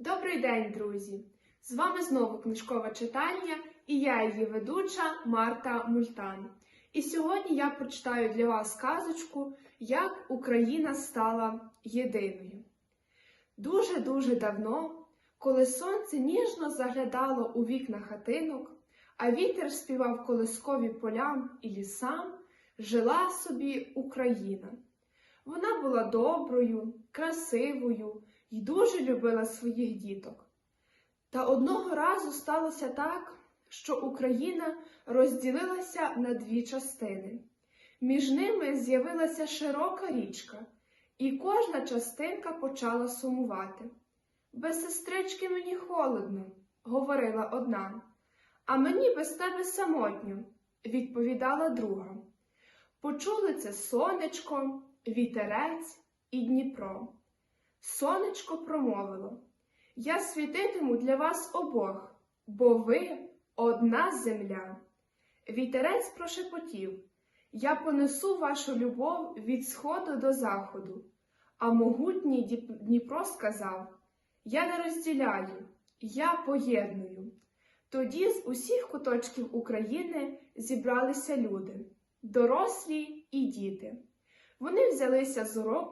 Добрий день, друзі! З вами знову книжкова читання і я її ведуча Марта Мультан. І сьогодні я прочитаю для вас казочку, як Україна стала єдиною. Дуже-дуже давно, коли сонце ніжно заглядало у вікна хатинок, а вітер співав колискові полям і лісам, жила собі Україна. Вона була доброю, красивою і дуже любила своїх діток. Та одного разу сталося так, що Україна розділилася на дві частини. Між ними з'явилася широка річка, і кожна частинка почала сумувати. Без сестрички мені холодно, говорила одна, а мені без тебе самотньо, відповідала друга. Почули це сонечко, вітерець і Дніпро. Сонечко промовило Я світитиму для вас обох, бо ви одна земля. Вітерець прошепотів Я понесу вашу любов від сходу до заходу. А могутній Дніпро сказав Я не розділяю, я поєдную. Тоді з усіх куточків України зібралися люди, дорослі і діти. Вони взялися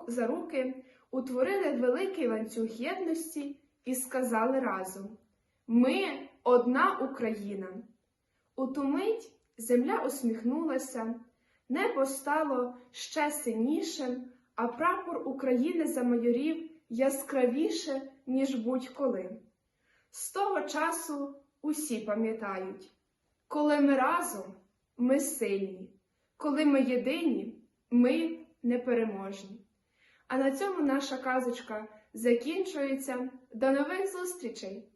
за руки, утворили великий ланцюг єдності і сказали разом: Ми одна Україна. У ту мить земля усміхнулася, небо стало ще синішим, а прапор України замайорів яскравіше, ніж будь-коли. З того часу усі пам'ятають, коли ми разом, ми сильні, коли ми єдині, ми непереможні. А на цьому наша казочка закінчується. До нових зустрічей!